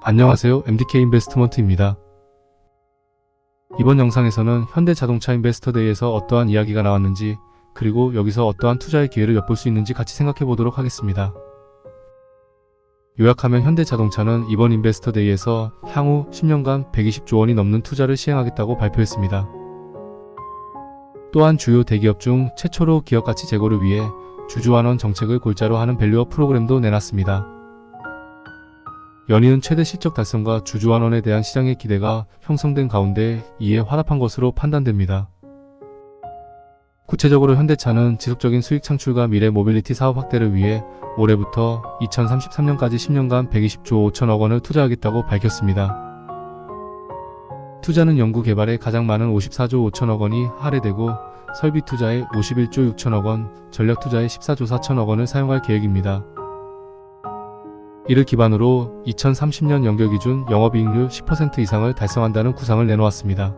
안녕하세요. MDK 인베스트먼트입니다. 이번 영상에서는 현대자동차 인베스터데이에서 어떠한 이야기가 나왔는지 그리고 여기서 어떠한 투자의 기회를 엿볼 수 있는지 같이 생각해 보도록 하겠습니다. 요약하면 현대자동차는 이번 인베스터데이에서 향후 10년간 120조 원이 넘는 투자를 시행하겠다고 발표했습니다. 또한 주요 대기업 중 최초로 기업 가치 제고를 위해 주주환원 정책을 골자로 하는 밸류업 프로그램도 내놨습니다. 연이은 최대 실적 달성과 주주환원에 대한 시장의 기대가 형성된 가운데 이에 화답한 것으로 판단됩니다. 구체적으로 현대차는 지속적인 수익 창출과 미래 모빌리티 사업 확대를 위해 올해부터 2033년까지 10년간 120조 5천억 원을 투자하겠다고 밝혔습니다. 투자는 연구 개발에 가장 많은 54조 5천억 원이 할애되고 설비 투자에 51조 6천억 원, 전략 투자에 14조 4천억 원을 사용할 계획입니다. 이를 기반으로 2030년 연결 기준 영업이익률 10% 이상을 달성한다는 구상을 내놓았습니다.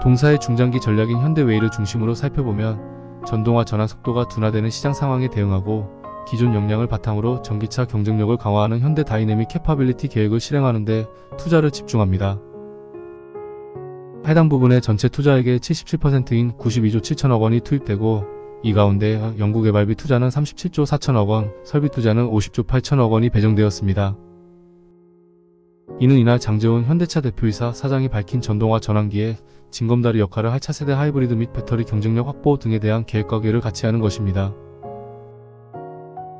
동사의 중장기 전략인 현대웨이를 중심으로 살펴보면 전동화 전환 속도가 둔화되는 시장 상황에 대응하고 기존 역량을 바탕으로 전기차 경쟁력을 강화하는 현대 다이내믹 캐파빌리티 계획을 실행하는 데 투자를 집중합니다. 해당 부분의 전체 투자액의 77%인 92조 7천억 원이 투입되고 이 가운데 연구개발비 투자는 37조 4천억 원, 설비 투자는 50조 8천억 원이 배정되었습니다. 이는 이날 장재훈 현대차 대표이사 사장이 밝힌 전동화 전환기에 징검다리 역할을 할 차세대 하이브리드 및 배터리 경쟁력 확보 등에 대한 계획과 계획을 같이 하는 것입니다.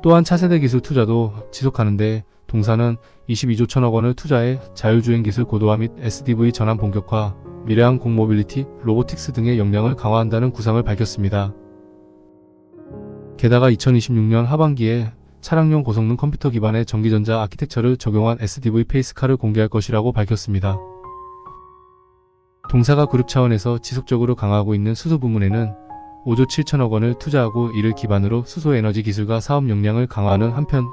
또한 차세대 기술 투자도 지속하는데 동사는 22조 천억 원을 투자해 자율주행 기술 고도화 및 SDV 전환 본격화, 미래형 공모빌리티, 로보틱스 등의 역량을 강화한다는 구상을 밝혔습니다. 게다가 2026년 하반기에 차량용 고성능 컴퓨터 기반의 전기전자 아키텍처를 적용한 SDV 페이스카를 공개할 것이라고 밝혔습니다. 동사가 그룹 차원에서 지속적으로 강화하고 있는 수소 부문에는 5조 7천억 원을 투자하고 이를 기반으로 수소 에너지 기술과 사업 역량을 강화하는 한편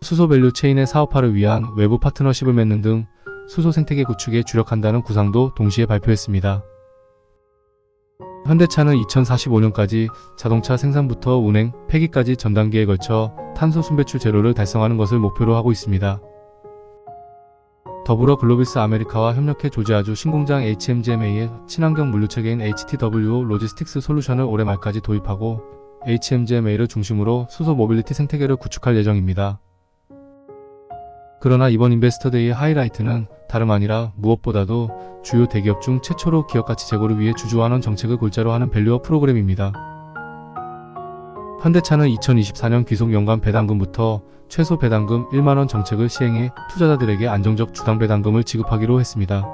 수소 밸류 체인의 사업화를 위한 외부 파트너십을 맺는 등 수소 생태계 구축에 주력한다는 구상도 동시에 발표했습니다. 현대차는 2045년까지 자동차 생산부터 운행, 폐기까지 전 단계에 걸쳐 탄소 순배출 제로를 달성하는 것을 목표로 하고 있습니다. 더불어 글로비스 아메리카와 협력해 조지아주 신공장 HMGMA의 친환경 물류체계인 HTW 로지스틱스 솔루션을 올해 말까지 도입하고 HMGMA를 중심으로 수소 모빌리티 생태계를 구축할 예정입니다. 그러나 이번 인베스터데이의 하이라이트는 다름 아니라 무엇보다도 주요 대기업 중 최초로 기업가치 제고를 위해 주주환원 정책을 골자로 하는 밸류업 프로그램입니다. 현대차는 2024년 귀속 연간 배당금부터 최소 배당금 1만원 정책을 시행해 투자자들에게 안정적 주당 배당금을 지급하기로 했습니다.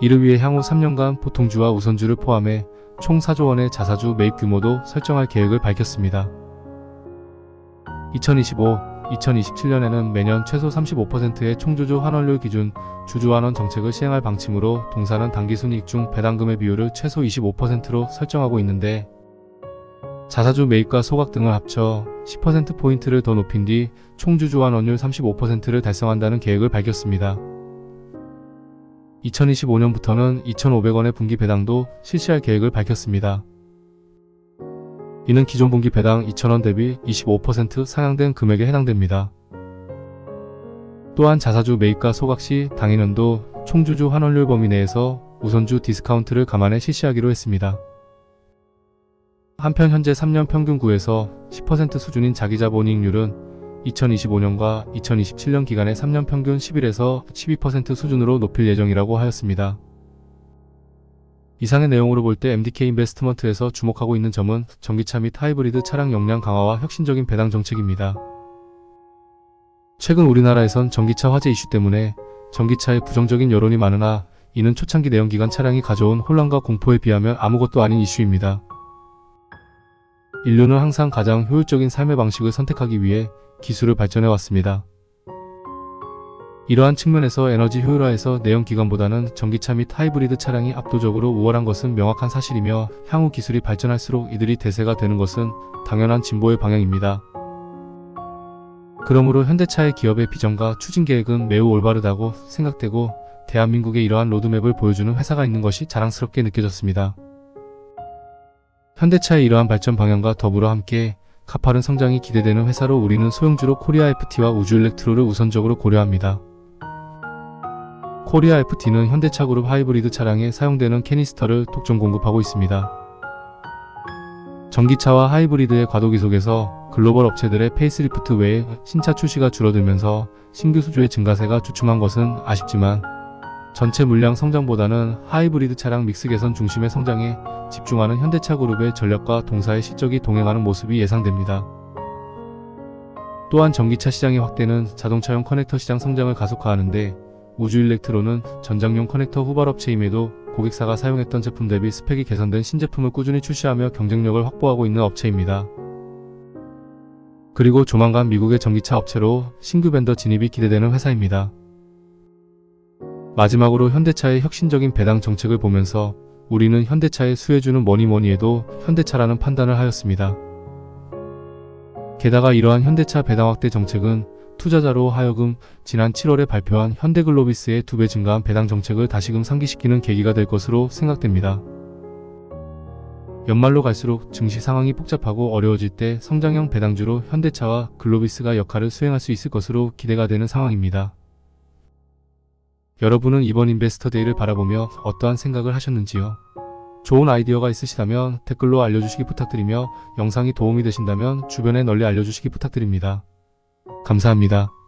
이를 위해 향후 3년간 보통주와 우선주를 포함해 총 4조 원의 자사주 매입 규모도 설정할 계획을 밝혔습니다. 2025, 2027년에는 매년 최소 35%의 총주주 환원율 기준 주주 환원 정책을 시행할 방침으로 동사는 당기순이익 중 배당금의 비율을 최소 25%로 설정하고 있는데 자사주 매입과 소각 등을 합쳐 10%포인트를 더 높인 뒤 총주주 환원율 35%를 달성한다는 계획을 밝혔습니다. 2025년부터는 2,500원의 분기 배당도 실시할 계획을 밝혔습니다. 이는 기존 분기 배당 2,000원 대비 25% 상향된 금액에 해당됩니다. 또한 자사주 매입과 소각 시 당해년도 총주주 환원율 범위 내에서 우선주 디스카운트를 감안해 실시하기로 했습니다. 한편 현재 3년 평균 구에서 10% 수준인 자기자본이익률은 2025년과 2027년 기간의 3년 평균 11에서 12% 수준으로 높일 예정이라고 하였습니다. 이상의 내용으로 볼 때 MDK 인베스트먼트에서 주목하고 있는 점은 전기차 및 하이브리드 차량 역량 강화와 혁신적인 배당 정책입니다. 최근 우리나라에선 전기차 화재 이슈 때문에 전기차에 부정적인 여론이 많으나 이는 초창기 내연기관 차량이 가져온 혼란과 공포에 비하면 아무것도 아닌 이슈입니다. 인류는 항상 가장 효율적인 삶의 방식을 선택하기 위해 기술을 발전해 왔습니다. 이러한 측면에서 에너지 효율화에서 내연기관보다는 전기차 및 하이브리드 차량이 압도적으로 우월한 것은 명확한 사실이며 향후 기술이 발전할수록 이들이 대세가 되는 것은 당연한 진보의 방향입니다. 그러므로 현대차의 기업의 비전과 추진 계획은 매우 올바르다고 생각되고 대한민국에 이러한 로드맵을 보여주는 회사가 있는 것이 자랑스럽게 느껴졌습니다. 현대차의 이러한 발전 방향과 더불어 함께 가파른 성장이 기대되는 회사로 우리는 소형주로 코리아 FT와 우주 일렉트로를 우선적으로 고려합니다. 코리아 FT는 현대차 그룹 하이브리드 차량에 사용되는 캐니스터를 독점 공급하고 있습니다. 전기차와 하이브리드의 과도기 속에서 글로벌 업체들의 페이스리프트 외에 신차 출시가 줄어들면서 신규 수주의 증가세가 주춤한 것은 아쉽지만 전체 물량 성장보다는 하이브리드 차량 믹스 개선 중심의 성장에 집중하는 현대차 그룹의 전략과 동사의 실적이 동행하는 모습이 예상됩니다. 또한 전기차 시장의 확대는 자동차용 커넥터 시장 성장을 가속화하는데 우주 일렉트로는 전장용 커넥터 후발업체임에도 고객사가 사용했던 제품 대비 스펙이 개선된 신제품을 꾸준히 출시하며 경쟁력을 확보하고 있는 업체입니다. 그리고 조만간 미국의 전기차 업체로 신규 벤더 진입이 기대되는 회사입니다. 마지막으로 현대차의 혁신적인 배당 정책을 보면서 우리는 현대차의 수혜주는 뭐니 뭐니 해도 현대차라는 판단을 하였습니다. 게다가 이러한 현대차 배당 확대 정책은 투자자로 하여금 지난 7월에 발표한 현대글로비스의 두 배 증가한 배당 정책을 다시금 상기시키는 계기가 될 것으로 생각됩니다. 연말로 갈수록 증시 상황이 복잡하고 어려워질 때 성장형 배당주로 현대차와 글로비스가 역할을 수행할 수 있을 것으로 기대가 되는 상황입니다. 여러분은 이번 인베스터 데이를 바라보며 어떠한 생각을 하셨는지요? 좋은 아이디어가 있으시다면 댓글로 알려주시기 부탁드리며 영상이 도움이 되신다면 주변에 널리 알려주시기 부탁드립니다. 감사합니다.